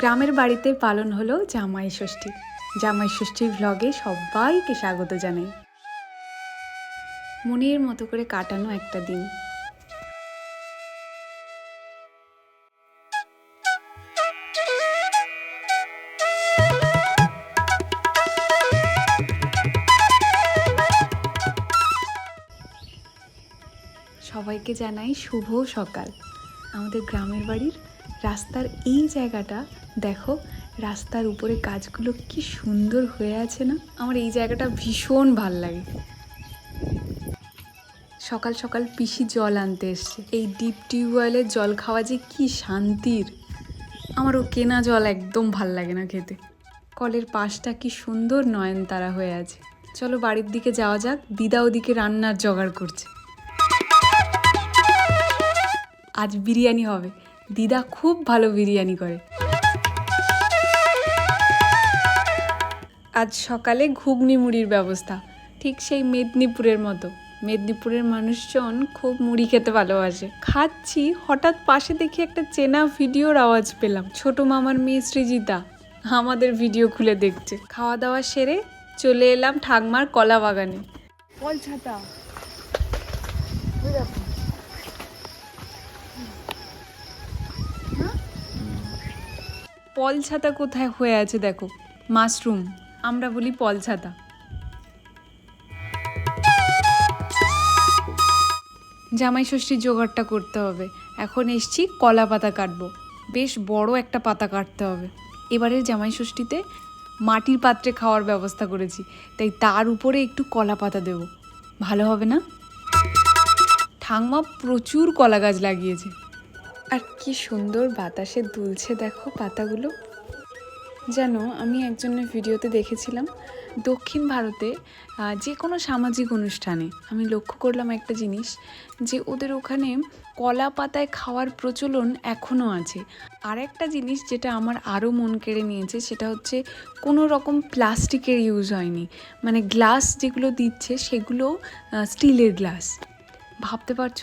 গ্রামের বাড়িতে পালন হলো জামাই ষষ্ঠী। জামাই ষষ্ঠীর ভ্লগে সবাইকে স্বাগত জানাই। মনের মতো করে কাটানো একটা দিন। সবাইকে জানাই শুভ সকাল। আমাদের গ্রামের বাড়ির রাস্তার এই জায়গাটা দেখো, রাস্তার উপরে গাছগুলো কি সুন্দর হয়ে আছে না? আমার এই জায়গাটা ভীষণ ভালো লাগে। সকাল সকাল পিসি জল আনতে এসছে। এই ডিপ টিউবওয়েলের জল খাওয়া যে কি শান্তির। আমারও কেনা জল একদম ভালো লাগে না খেতে। কলের পাশটা কি সুন্দর নয়নতারা হয়ে আছে। চলো বাড়ির দিকে যাওয়া যাক, দিদা ওদিকে রান্নার জোগাড় করছে। আজ বিরিয়ানি হবে। দিদা খুব ভালো বিরিয়ানি করে। আজ সকালে ঘুগনি মুড়ির ব্যবস্থা। ঠিক সেই মেদিনীপুরের মতো। মেদিনীপুরের মানুষজন খুব মুড়ি খেতে ভালোবাসে। খাচ্ছি হঠাৎ পাশে দেখি একটা চেনা ভিডিওর আওয়াজ পেলাম। ছোট মামার মেয়ে সৃজিতা আমাদের ভিডিও খুলে দেখছে। খাওয়া দাওয়া সেরে চলে এলাম ঠাকমার কলা বাগানে। ছাতা। পল ছাতা কোথায় হয়ে আছে দেখো। মাশরুম। আমরা বলি পল ছাতা জামাই ষষ্ঠীর জোগাড়টা করতে হবে। এখন এসছি কলা পাতা কাটবো। বেশ বড় একটা পাতা কাটতে হবে। এবারের জামাই ষষ্ঠীতে মাটির পাত্রে খাওয়ার ব্যবস্থা করেছি। তাই তার উপরে একটু কলা পাতা দেবো। ভালো হবে না? ঠাংমা প্রচুর কলা গাছ লাগিয়েছে। আর কি সুন্দর বাতাসে দুলছে দেখো পাতাগুলো। জানো, আমি একজনের ভিডিওতে দেখেছিলাম, দক্ষিণ ভারতে যে কোনো সামাজিক অনুষ্ঠানে, আমি লক্ষ্য করলাম একটা জিনিস, যে ওদের ওখানে কলা পাতায় খাওয়ার প্রচলন এখনও আছে। আর একটা জিনিস যেটা আমার আরও মন কেড়ে নিয়েছে, সেটা হচ্ছে কোনো রকম প্লাস্টিকের ইউজ হয়নি। মানে গ্লাস যেগুলো দিচ্ছে, সেগুলো স্টিলের গ্লাস। ভাবতে পারছ?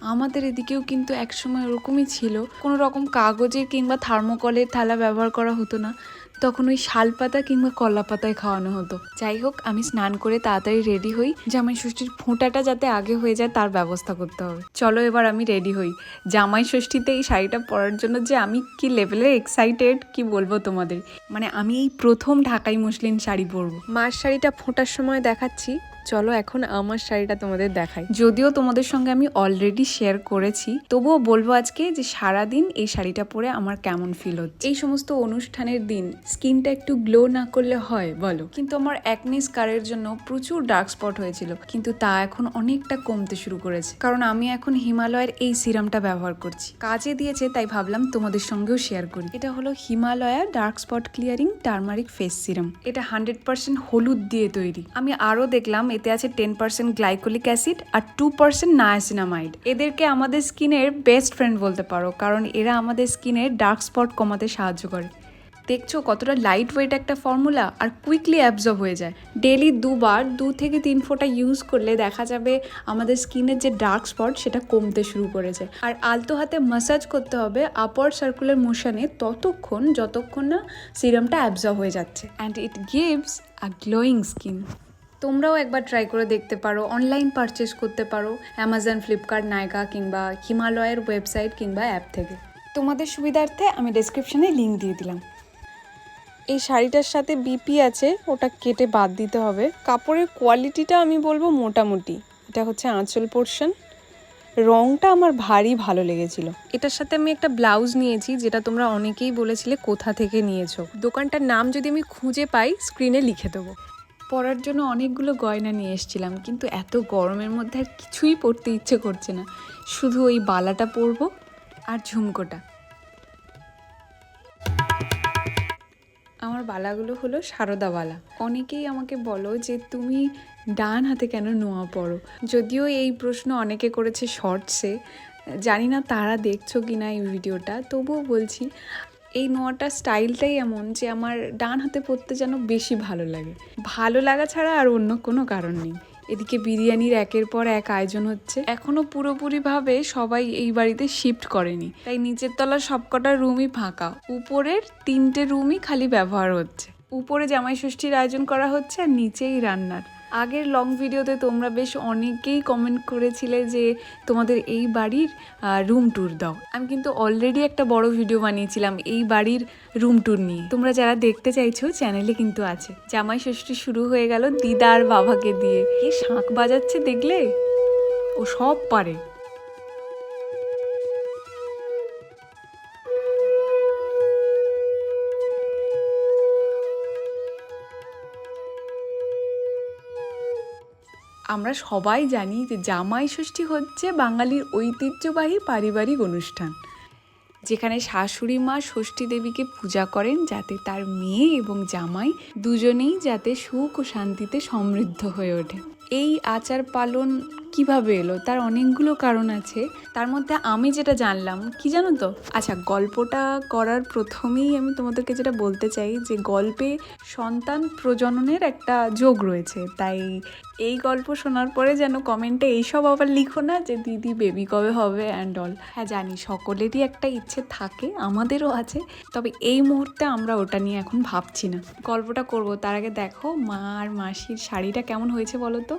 আমাদের এদিকেও কিন্তু একসময় ওরকমই ছিল। কোনো রকম কাগজের কিংবা থার্মোকলের থালা ব্যবহার করা হতো না। তখন ওই শাল পাতা কিংবা কলা পাতায় খাওয়ানো হতো। যাই হোক, আমি স্নান করে তাড়াতাড়ি রেডি হই জামাই ষষ্ঠীর ফোঁটাটা যাতে আগে হয়ে যায় তার ব্যবস্থা করতে হবে। চলো এবার আমি রেডি হই। জামাই ষষ্ঠীতে এই শাড়িটা পরার জন্য যে আমি কি লেভেলে এক্সাইটেড কি বলব তোমাদের? মানে আমি এই প্রথম ঢাকাই মুসলিম শাড়ি পরবো। মার শাড়িটা ফোঁটার সময় দেখাচ্ছি। চলো এখন আমার শাড়িটা তোমাদের দেখাই। যদিও তোমাদের সঙ্গে আমি অলরেডি শেয়ার করেছি তবুও বলব আজকে যে সারাদিন এই শাড়িটা পরে আমার কেমন ফিল হচ্ছে। এই সমস্ত অনুষ্ঠানের দিন স্কিনটা একটু গ্লো না করলে হয় বলো। কিন্তু আমার অ্যাকনি স্কারের জন্য প্রচুর ডার্ক স্পট হয়েছিল কিন্তু তা এখন অনেকটা কমতে শুরু করেছে। কারণ আমি এখন হিমালয়ের এই সিরামটা ব্যবহার করছি। কাজে দিয়েছে তাই ভাবলাম তোমাদের সঙ্গেও শেয়ার করি। এটা হলো Himalaya dark spot clearing turmeric face serum এটা হান্ড্রেড পার্সেন্ট হলুদ দিয়ে তৈরি। আমি আরও দেখলাম এতে আছে টেন পার্সেন্ট গ্লাইকোলিক অ্যাসিড আর টু পার্সেন্ট নায়াসিনামাইড এদেরকে আমাদের স্কিনের বেস্ট ফ্রেন্ড বলতে পারো, কারণ এরা আমাদের স্কিনের ডার্ক স্পট কমাতে সাহায্য করে। দেখছ কতটা লাইট ওয়েট একটা ফর্মুলা আর কুইকলি অ্যাবজর্ব হয়ে যায়। ডেলি দুবার দু থেকে তিন ফোঁটা ইউজ করলে দেখা যাবে আমাদের স্কিনের যে ডার্ক স্পট সেটা কমতে শুরু করেছে। আর আলতো হাতে মাসাজ করতে হবে আপার সার্কুলার মোশনে ততক্ষণ, যতক্ষণ না সিরামটা অ্যাবজর্ব হয়ে যাচ্ছে। And it gives a glowing skin তোমরাও একবার ট্রাই করে দেখতে পারো অনলাইন পারচেস করতে পারো অ্যামাজন ফ্লিপকার্ট নায়কা কিংবা হিমালয়ের ওয়েবসাইট কিংবা অ্যাপ থেকে। তোমাদের সুবিধার্থে আমি ডেসক্রিপশনে লিঙ্ক দিয়ে দিলাম। এই শাড়িটার সাথে বিপি আছে, ওটা কেটে বাদ দিতে হবে। কাপড়ের কোয়ালিটিটা আমি বলব মোটামুটি। এটা হচ্ছে আঁচল পোর্শন রংটা আমার ভারী ভালো লেগেছিল। এটার সাথে আমি একটা ব্লাউজ নিয়েছি, যেটা তোমরা অনেকেই বলেছিলে কোথা থেকে নিয়েছো। দোকানটার নাম যদি আমি খুঁজে পাই স্ক্রিনে লিখে দেবো। পরার জন্য অনেকগুলো গয়না নিয়ে এসেছিলাম, কিন্তু এত গরমের মধ্যে আর কিছুই পরতে ইচ্ছে করছে না। শুধু ওই বালাটা পরবো আর ঝুমকোটা। আমার বালাগুলো হলো সারদা বালা। অনেকেই আমাকে বলো যে, তুমি ডান হাতে কেন নোয়া পড়ো যদিও এই প্রশ্ন অনেকে করেছে শর্টসে। জানি না তারা দেখছ কি না এই ভিডিওটা, তবুও বলছি এই নোয়াটার স্টাইলটাই এমন যে আমার ডান হাতে পরতে যেন বেশি ভালো লাগে। ভালো লাগা ছাড়া আর অন্য কোনো কারণ নেই। এদিকে বিরিয়ানির একের পর এক আয়োজন হচ্ছে। এখনও পুরোপুরিভাবে সবাই এই বাড়িতে শিফট করেনি। তাই নিচের তলার সবকটা রুমই ফাঁকা। উপরের তিনটে রুমই খালি ব্যবহার হচ্ছে। উপরে জামাই ষষ্ঠীর আয়োজন করা হচ্ছে আর নিচেই রান্নার। আগের লং ভিডিওতে তোমরা বেশ অনেকেই কমেন্ট করেছিলে যে তোমাদের এই বাড়ির রুম ট্যুর দাও। আমি কিন্তু অলরেডি একটা বড় ভিডিও বানিয়েছিলাম এই বাড়ির রুম ট্যুর নিয়ে। তোমরা যারা দেখতে চাইছো চ্যানেলে কিন্তু আছে। জামাই ষষ্ঠী শুরু হয়ে গেল দিদার বাবাকে দিয়ে। এ শাঁখ বাজাচ্ছে দেখলে? ও সব পারে। আমরা সবাই জানি যে জামাই ষষ্ঠী হচ্ছে বাঙালির ঐতিহ্যবাহী পারিবারিক অনুষ্ঠান। যেখানে শাশুড়ি মা ষষ্ঠী দেবীকে পূজা করেন যাতে তার মেয়ে এবং জামাই দুজনেই যাতে সুখ ও শান্তিতে সমৃদ্ধ হয়ে ওঠে। এই আচার পালন কীভাবে এলো? তার অনেকগুলো কারণ আছে। তার মধ্যে আমি যেটা জানলাম, কি জানো তো? আচ্ছা গল্পটা করার প্রথমেই আমি তোমাদেরকে যেটা বলতে চাই যে গল্পে সন্তান প্রজননের একটা যোগ রয়েছে। তাই এই গল্প শোনার পরে যেন কমেন্টে এইসব আবার লিখো না যে, দিদি বেবি কবে হবে? অ্যান্ড অল হ্যাঁ জানি, সকলেরই একটা ইচ্ছে থাকে, আমাদেরও আছে। তবে এই মুহূর্তে আমরা ওটা নিয়ে এখন ভাবছি না। গল্পটা করব। তার আগে দেখো, মা আর মাসির শাড়িটা কেমন হয়েছে বলো তো?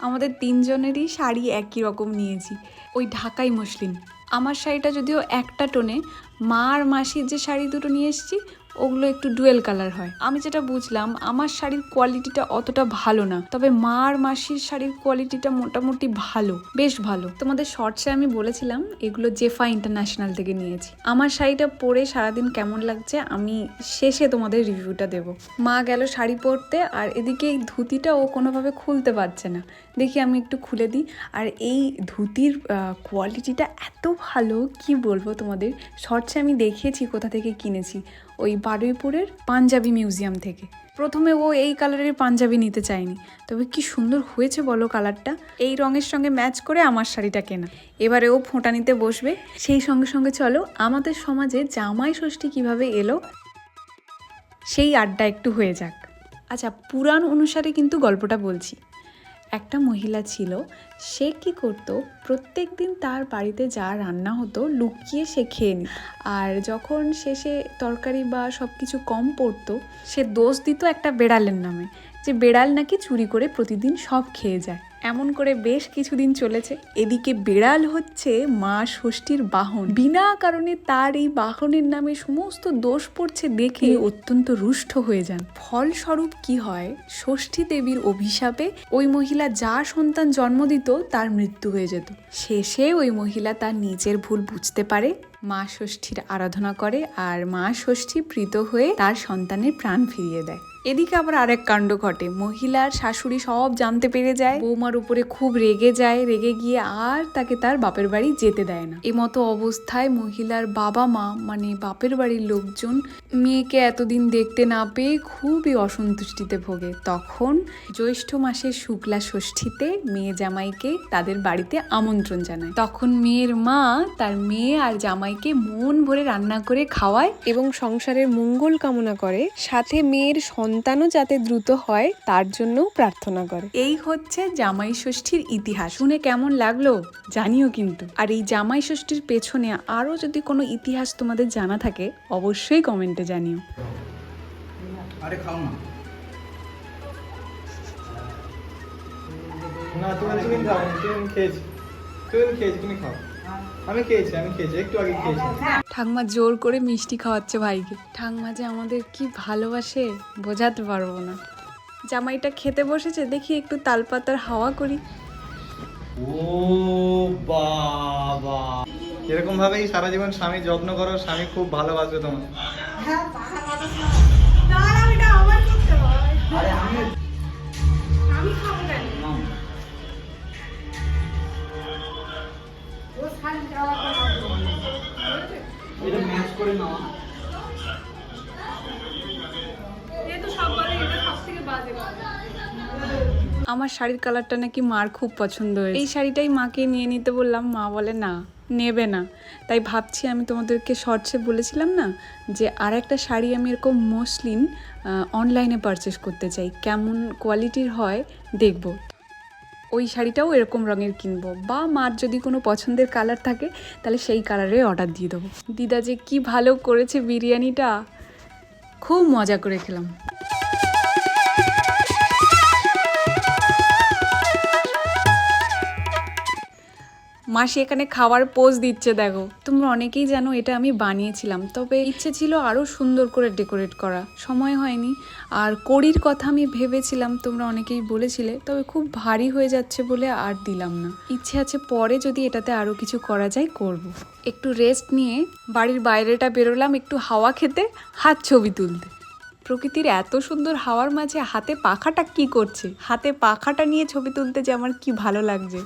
আমাদের তিনজনেরই শাড়ি একই রকম নিয়েছি। ওই ঢাকাই মসলিন আমার শাড়িটা যদিও একটা টোনে, মা আর মাসির যে শাড়ি দুটো নিয়ে এসেছি ওগুলো একটু ডুয়েল কালার হয়। আমি যেটা বুঝলাম, আমার শাড়ির কোয়ালিটিটা অতটা ভালো না, তবে মা আর মাসির শাড়ির কোয়ালিটিটা মোটামুটি ভালো, বেশ ভালো। তোমাদের শর্টসে আমি বলেছিলাম, এগুলো জেফা ইন্টারন্যাশনাল থেকে নিয়েছি। আমার শাড়িটা পরে সারাদিন কেমন লাগছে, আমি শেষে তোমাদের রিভিউটা দেব। মা গেল শাড়ি পরতে, আর এদিকে এই ধুতিটা ও কোনোভাবে খুলতে পারছে না। দেখি আমি একটু খুলে দিই। আর এই ধুতির কোয়ালিটিটা এত ভালো, কি বলব তোমাদের? শর্টসে আমি দেখিয়েছি কোথা থেকে কিনেছি। ওই বারুইপুরের পাঞ্জাবি মিউজিয়াম থেকে। প্রথমে ও এই কালারের পাঞ্জাবি নিতে চায়নি। তবে কি সুন্দর হয়েছে বলো কালারটা এই রঙের সঙ্গে ম্যাচ করে আমার শাড়িটা কেনা। এবারে ও ফোঁটা নিতে বসবে। সেই সঙ্গে সঙ্গে চলো, আমাদের সমাজে জামাই ষষ্ঠী কীভাবে এলো সেই আড্ডা একটু হয়ে যাক। আচ্ছা পুরাণ অনুসারে কিন্তু গল্পটা বলছি। একটা মহিলা ছিল, সে কি করত, প্রত্যেক দিন তার বাড়িতে যা রান্না হতো লুকিয়ে সে খেয়ে নিত। আর যখন শেষে তরকারি বা সব কিছু কম পড়তো, সে দোষ দিত একটা বেড়ালের নামে, যে বেড়াল নাকি চুরি করে প্রতিদিন সব খেয়ে যায়। এমন করে বেশ কিছুদিন চলেছে। এদিকে বেড়াল হচ্ছে মা ষষ্ঠীর বাহন। বিনা কারণে তার এই বাহনের নামে সমস্ত দোষ পড়ছে দেখে অত্যন্ত রুষ্ট হয়ে যান। ফলস্বরূপ কি হয় ষষ্ঠী দেবীর অভিশাপে ওই মহিলা যা সন্তান জন্ম দিত তার মৃত্যু হয়ে যেত। শেষে ওই মহিলা তার নিজের ভুল বুঝতে পারে মা ষষ্ঠীর আরাধনা করে আর মা ষষ্ঠী প্রীত হয়ে তার সন্তানের প্রাণ ফিরিয়ে দেয়। এদিকে আবার আরেক কাণ্ড ঘটে। মহিলার শাশুড়ি সব জানতে পেরে যায়। বৌমার উপরে খুব রেগে যায়। রেগে গিয়ে আর তাকে তার বাপের বাড়ি যেতে দেয় না। মতো অবস্থায় মহিলার বাবা মা মানে বাপের বাড়ির লোকজন, মেয়েকে এতদিন দেখতে না পেয়ে খুবই অসন্তুষ্টিতে ভোগে। তখন জ্যৈষ্ঠ মাসের শুক্লা ষষ্ঠীতে মেয়ে জামাইকে তাদের বাড়িতে আমন্ত্রণ জানায়। তখন মেয়ের মা তার মেয়ে আর জামাইকে মন ভরে রান্না করে খাওয়ায় এবং সংসারের মঙ্গল কামনা করে। সাথে মেয়ের সন্তানও যাতে দ্রুত হয় তার জন্য প্রার্থনা করে। এই হচ্ছে জামাই ষষ্ঠীর ইতিহাস। শুনে কেমন লাগল? জানিও কিন্তু। আর এই জামাই ষষ্ঠীর পেছনে আরও যদি কোনো ইতিহাস তোমাদের জানা থাকে অবশ্যই কমেন্টে জানিও। আরে খাও না। না তুমি তুমি খাও তুমি খেয়েছি তুমি খেয়েছি তুমি খাও। আমি খেয়েছি আমি খেয়েছি একটু আগে খেয়েছি। ঠাকমা জোর করে মিষ্টি খাওয়াচ্ছে ভাইকে। ঠাকমা যে আমাদের কি ভালোবাসে বোঝাতে পারব না। জামাইটা খেতে বসেছে দেখি একটু তালপাতার হাওয়া করি। ও বাবা। এরকম ভাবেই সারা জীবন স্বামী যত্ন করো স্বামী খুব ভালোবাসবে তোমার আরে আমি এটা ম্যাচ করে নাও। আমার শাড়ির কালারটা নাকি মার খুব পছন্দ হয়েছে। এই শাড়িটাই মাকে নিয়ে নিতে বললাম মা বলে না নেবে না। তাই ভাবছি আমি তোমাদেরকে শর্টসে বলেছিলাম না যে আর একটা শাড়ি আমি এরকম মসলিন অনলাইনে পারচেস করতে চাই। কেমন কোয়ালিটির হয় দেখব। ওই শাড়িটাও এরকম রঙের কিনবো। বা মার যদি কোনো পছন্দের কালার থাকে, তাহলে সেই কালারে অর্ডার দিয়ে দেবো। দিদা যে কি ভালো করেছে বিরিয়ানিটা, খুব মজা করে খেলাম। মাসি এখানে খাওয়ার পোজ দিচ্ছে, দেখো। তোমরা অনেকেই জানো এটা আমি বানিয়েছিলাম, তবে ইচ্ছে ছিল আরও সুন্দর করে ডেকোরেট করা। সময় হয়নি। আর কড়ির কথা আমি ভেবেছিলাম, তোমরা অনেকেই বলেছিলে, তবে খুব ভারী হয়ে যাচ্ছে বলে আর দিলাম না। ইচ্ছে আছে পরে যদি এটাতে আরও কিছু করা যায়, করব। একটু রেস্ট নিয়ে বাড়ির বাইরেটা বেরোলাম, একটু হাওয়া খেতে, হাত ছবি তুলতে। প্রকৃতির এত সুন্দর হাওয়ার মাঝে হাতে পাখাটা কি করছে? হাতে পাখাটা নিয়ে ছবি তুলতে যে আমার কি ভালো লাগছে।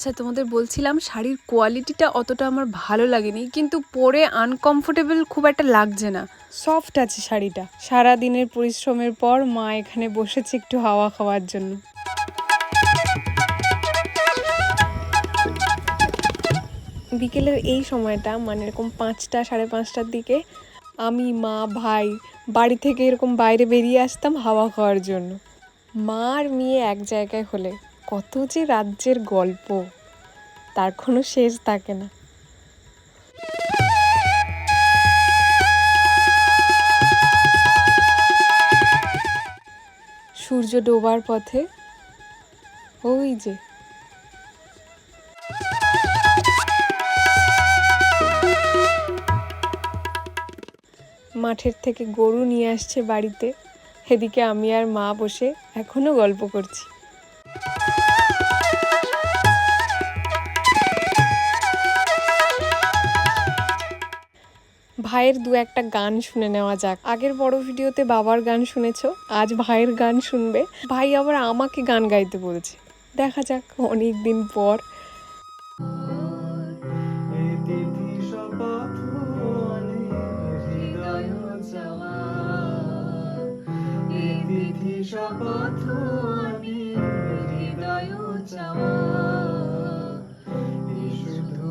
আচ্ছা তোমাদের বলছিলাম শাড়ির কোয়ালিটিটা অতটা আমার ভালো লাগেনি, কিন্তু পরে আনকমফোর্টেবল খুব একটা লাগছে না। সফট আছে শাড়িটা। সারা দিনের পরিশ্রমের পর মা এখানে বসেছে একটু হাওয়া খাওয়ার জন্য। বিকেলের এই সময়টা মানে এরকম পাঁচটা, সাড়ে পাঁচটার দিকে, আমি, মা, ভাই, বাড়ি থেকে এরকম বাইরে বেরিয়ে আসতাম হাওয়া খাওয়ার জন্য। মা আর মেয়ে এক জায়গায় হলে। কত যে রাজ্যের গল্প, তার কোনো শেষ থাকে না। সূর্য ডোবার পথে, ওই যে। মাঠের থেকে গরু নিয়ে আসছে বাড়িতে, এদিকে আমি আর মা বসে এখনও গল্প করছি। ভাইয়ের দু একটা গান শুনে নেওয়া যাক। আগের বড় ভিডিওতে বাবার গান শুনেছো, আজ ভাইয়ের গান শুনবে। ভাই আবার আমাকে গান গাইতে বলছে। দেখা যাক অনেক দিন পর শপথ আনে, হৃদয় চাওয়া। শুধু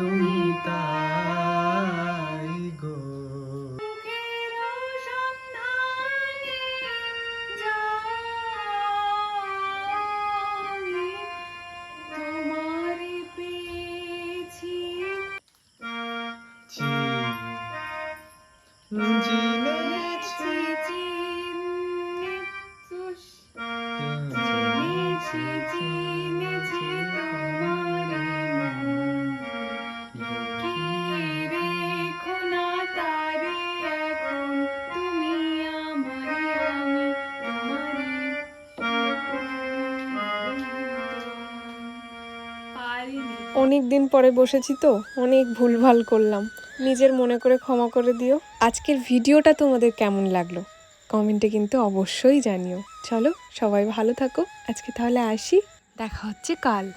তুমি তাই অনেক দিন পরে বসেছি তো, অনেক ভুলভাল করলাম। নিজের মনে করে ক্ষমা করে দিও। আজকের ভিডিওটা তোমাদের কেমন লাগল? কমেন্টে কিন্তু অবশ্যই জানিও। চলো, সবাই ভালো থাকো। আজকে তাহলে আসি। দেখা হচ্ছে কাল।